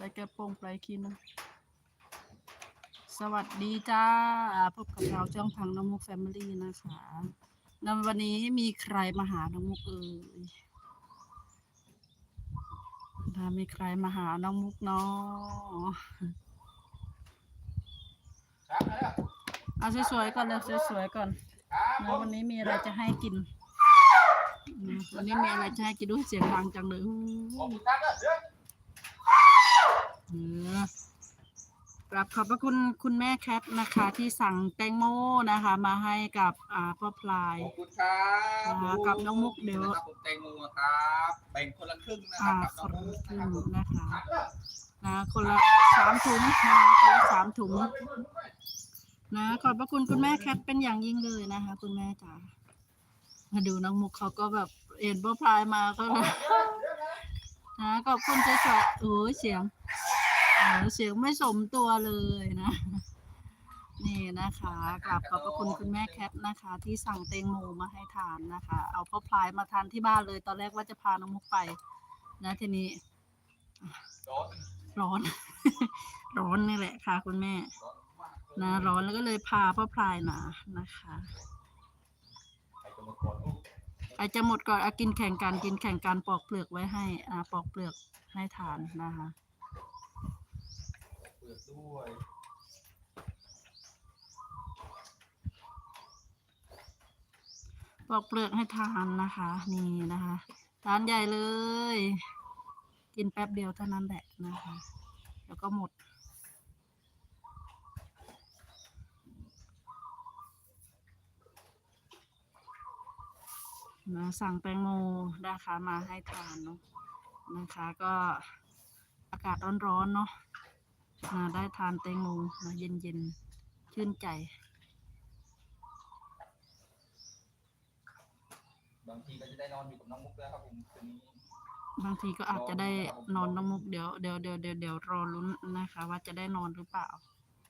ใส่กระโปรงไปคีนึงสวัสดีจ้า พบกับเราช่องทางน้องมุกแฟมิลี่นะคะนวันนี้มีใครมาหาน้องมุกเอ่ยถ้ามีใครมาหาน้องมุกเนาะเอาสวยๆก่อนเลยสวยๆก่อนนะวันนี้มีอะไรจะให้กินอันนี้มีอะไรจะให้กินด้วยเสียงดังจังเลย อบคุณครับเด้อเออกราบขอบพระคุณคุณแม่แคทนะคะ ที่สั่งแตงโมนะคะ มาให้กับอ่าพ่อพลาย ขอบคุณครับอ่ากับน้องมุกเดี๋ยว นะครับผมแตงโมครับแบ่งคนละครึ่งนะคอ่ารับคกับนน้องมุละกคนะรึ่ครับงผมนะคะครับนะคนละสามถุงนะคะคนละสามถุงนะขอบพระคุณคุณแม่แคทเป็นอย่างยิ่งเลยนะคะ คุณแม่จ๋ามาดูน้องมุกเขาก็แบบเอ็นพ่อพลายมาก็เลยนะขอบคุณเจ๊สวยโอ้ยเสียงโอ้ย เสียงไม่สมตัวเลยนะ นี่นะคะกลับขอบพระคุณคุณแม่แคทนะคะ ที่สั่งเตงโมมาให้ทานนะคะ เอาพ่อพลายมาทานที่บ้านเลย ตอนแรกว่าจะพาน้องมุกไป นะทีนี้ ร้อน ร้อนร้อนนี่แหละค่ะ คุณแม่ นะร้อนแล้วก็เลยพาพ่อพลายมานะคะใครจะมาขอลูกไอจะหมดก่อนอากินแข่งกันกินแข่งกันปอกเปลือกไว้ให้อ่าปอกเปลือกให้ทานนะคะ เปิดด้วยปอกเปลือกให้ทานนะคะ นี่นะคะทานใหญ่เลย กินแป๊บเดียวเท่านั้นแหละนะคะ แล้วก็หมดนะสั่งแตงโมนะคะมาให้ทานเนาะนะคะก็อากาศร้อนๆเนาะ มาได้ทานแตงโมนะเย็นๆ ชื่นใจ บางทีก็จะได้นอนอยู่กับน้องมุกแล้วครับผมคืนนี้บางทีก็อาจจะได้นอนน้ำมุกเดี๋ยวเดี๋ยวเดี๋ยวเดี๋ยวเดี๋ยวรอลุ้นนะคะ ว่าจะได้นอนหรือเปล่า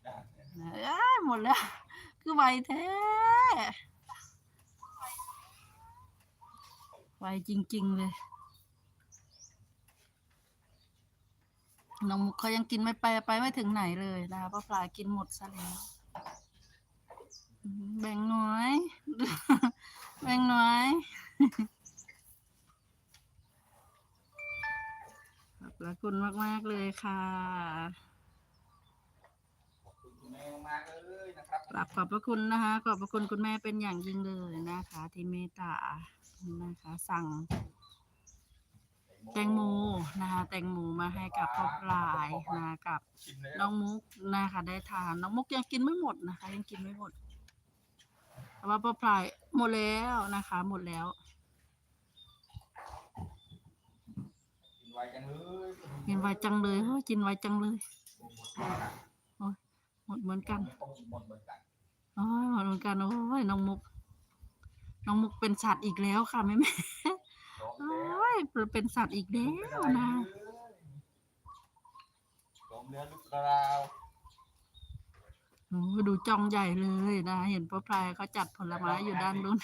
ได้นะเอ้ยหมดแล้ว คือไวแท้ไวจริง ๆ เลย น้องมุกเขายังกินไม่ไปไปไม่ถึงไหนเลยนะคะเพราะปลากินหมดซะแล้วอืมแบ่งน้อย แบ่งน้อยขอบพระคุณมากๆเลยค่ะขอบคุณคุณแม่มากๆเลยนะครับกราบขอบพระคุณนะคะ ขอบพระคุณคุณแม่เป็นอย่างยิ่งเลยนะคะ ที่เมตตานะคะ สั่ง แตงโมนะคะแตงโมมาให้กับพ่อปลายนะกับน้องมุกนะคะได้ทานน้องมุกยังกินไม่หมดนะคะ ยังกินไม่หมดแต่ว่าพ่อปลายหมดแล้วนะคะ หมดแล้วกินไวจังเลยกินไวจังเลยเฮ้ยกินไวจังเลยโอ้ยหมดเหมือนกันองหมดเหมือนกันโอ้หมดเหมือนกันโอ้ยน้องมุกน้องมุกเป็นสัตว์อีกแล้วค่ะแม่แม่ ร้อง โอ แล้ว้ย เป็นสัตว์อีกแล้วนะร้องเรือลูกราวโอ้ยดูจ้องใหญ่เลยนะ เห็นพ่อพลายเขาจัดผลไม้อยู่ด้านนู้น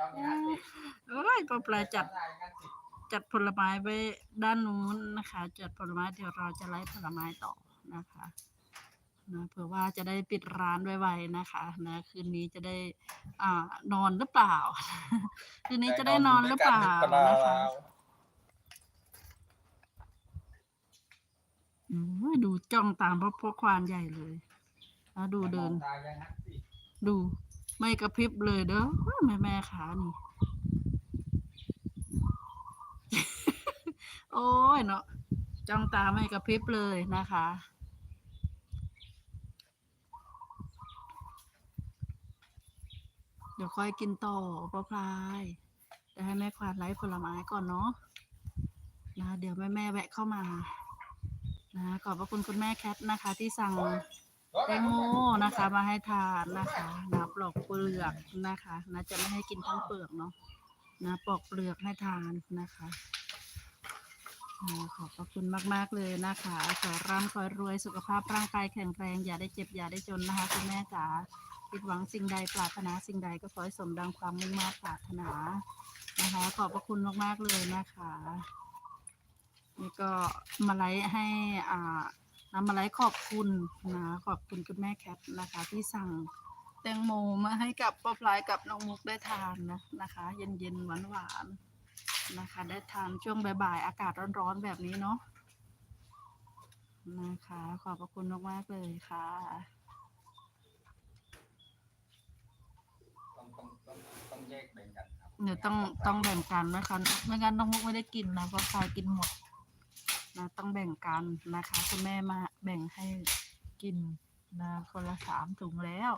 จ้องอย่างนั้นสิเอ้ยพ่อพลายจัดจ้องอย่างนั้นสิจัดผลไม้ไว้ด้านนู้นนะคะ จัดผลไม้เดี๋ยวเราจะไล่ผลไม้ต่อนะคะนะเผื่อว่าจะได้ปิดร้านไวๆนะคะนะคืนนี้จะได้อ่านอนหรือเปล่า คืนนี้จะได้นอนหรือเปล่านะคะ อ้ยดูจ้องตามพ่อพ่อควานใหญ่เลยนะดูเดินมองตาอย่างนั้นสิดู ไม่กระพริบเลยเด้อแม่แม่ขานี่ โอ้ยเนาะจ้องตาไม่กระพริบเลยนะคะ เดี๋ยวค่อยกินต่อพ่อพลายจะให้แม่ควานไล่ผลไม้ก่อนเนาะนะเดี๋ยวแม่แม่ๆแวะเข้ามา นะขอบพระคุณคุณแม่แคทนะคะ ที่สั่งแตงโมนะคะ มาให้ทานนะคะนะปลอกเปลือกนะคะนะจะไม่ให้กินทั้งเปลือกเนาะนะปลอกเปลือกให้ทานนะคะอ่าขอบพระคุณมาก ๆ เลยนะคะขอร่ำขอรวยสุขภาพร่างกายแข็งแรง อย่าได้เจ็บ อย่าได้จนนะคะ คุณแม่จ๋าผิดหวังสิ่งใดปรารถนาสิ่งใดก็ขอให้สมดังความมุ่งมา่ปรารถนานะคะ ขอบพระคุณมาก ๆ เลยนะคะ นี่ก็มาไลฟ์ให้อ่านำมาไลฟ์ขอบคุณนะขอบคุณคุณแม่แคทนะคะ ที่สั่งแตงโมมาให้กับป้าพลายกับน้องมุกได้ทานนะนะคะ เย็นๆหวานๆนะคะ ได้ทานช่วงบ่ายๆอากาศร้อนๆแบบนี้เนาะนะคะ ขอบพระคุณมากๆเลยค่ะต้องต้องต้องต้องแยกแบ่งกันครับเดี๋ยวต้องต้องแบ่งกันนะคะไม่งั้นน้องมุกไม่ได้กินนะเพราะพลายกินหมด นะต้องแบ่งกันนะคะ คุณแม่มาแบ่งให้กินนะคนละสามถุงแล้ว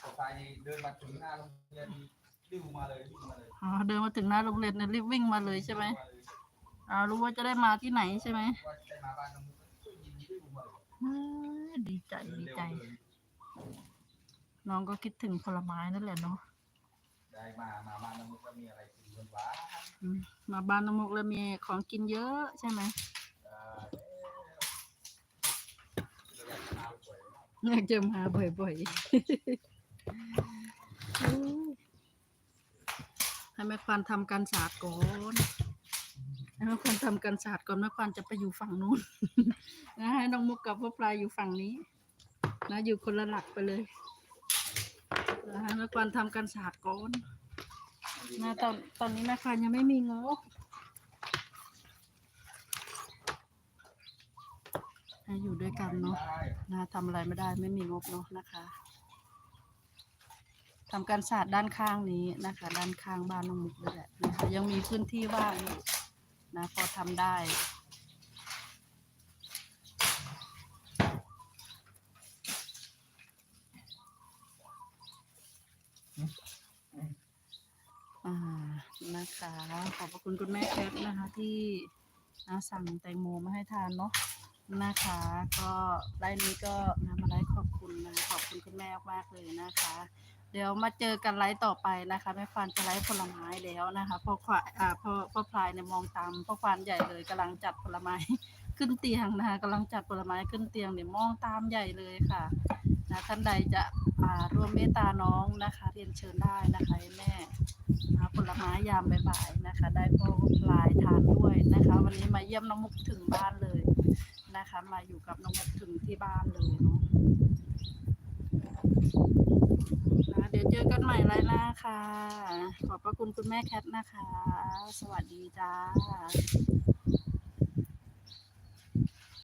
พอไปเดินมาถึงหน้าโรงเรียนดิ้วมาเลยดิ้วมาเลยอ๋อเดินมาถึงหน้าโรงเรียนเนี่ยรีบวิ่งมาเลยใช่ไหมอ๋อรู้ว่าจะได้มาที่ไหนใช่ไหมว่าจะมาบ้านน้องมุกก็ยินดิ้วมาเลยเอ้ยดีใจเดินดีเร็วใจเลยน้องก็คิดถึงผลไม้นั่นแหละเนาะ ได้มา มาบ้านน้องมุกแล้วมีอะไรกินบ้างอืมมาบ้านน้องมุกแล้วมีของกินเยอะใช่ไหมเอ่อเอ๊ะเราอยากจะมาบ่อยอยากจะมาบ่อยๆโอ้ยให้แม่ควานทำการศาสตร์ก่อนให้แม่ควานทำการศาสตร์ก่อนแม่ควานจะไปอยู่ฝั่งนู้น นะให้น้องมุกกับพ่อปลายอยู่ฝั่งนี้ นะอยู่คนละหลักไปเลยนะ ให้แม่ควานทำการศาสตร์ก่อนนะตอนตอนนี้แม่ควานยังไม่มีงบให้อยู่ด้วยกันเนาะได้นะทำอะไรไม่ได้ไม่มีงบเนาะนะคะทำการศาสตร์ด้านข้างนี้นะคะ ด้านข้างบ้านน้องมุกด้วยแหละนะคะยังมีพื้นที่ว่างอยู่นะพอทำได้ อ่านะคะ ขอบพระคุณคุณแม่แคทนะคะ ที่นะสั่งแตงโมมาให้ทานเนาะนะคะ ก็ไลน์นี้ก็นำมาไลฟ์ขอบคุณนะขอบคุณคุณแม่มากเลยนะคะ เดี๋ยวมาเจอกันไลฟ์ต่อไปนะคะแม่ควานจะไลฟ์ผลไม้แล้วนะคะพ่อควายอ่าพ่อพ่อพลายเนี่ยมองตามพ่อควานใหญ่เลยกำลังจัดผลไม้ขึ้นเตียงนะคะกำลังจัดผลไม้ขึ้นเตียงเดี๋ยวมองตามใหญ่เลยค่ะนะท่านใดจะ อ่าร่วมเมตตาน้องนะคะ เรียนเชิญได้นะคะแม่ผลไม้ยามบ่ายๆนะคะ ได้พ่อพลายทานด้วยนะคะ วันนี้มาเยี่ยมน้องมุกถึงบ้านเลยนะคะ มาอยู่กับน้องมุกถึงที่บ้านเลยเนาะะเดี๋ยวเจอกันใหม่ไลน์หน้าค่ะ ขอบพระคุณคุณแม่แคทนะคะ สวัสดีจ้า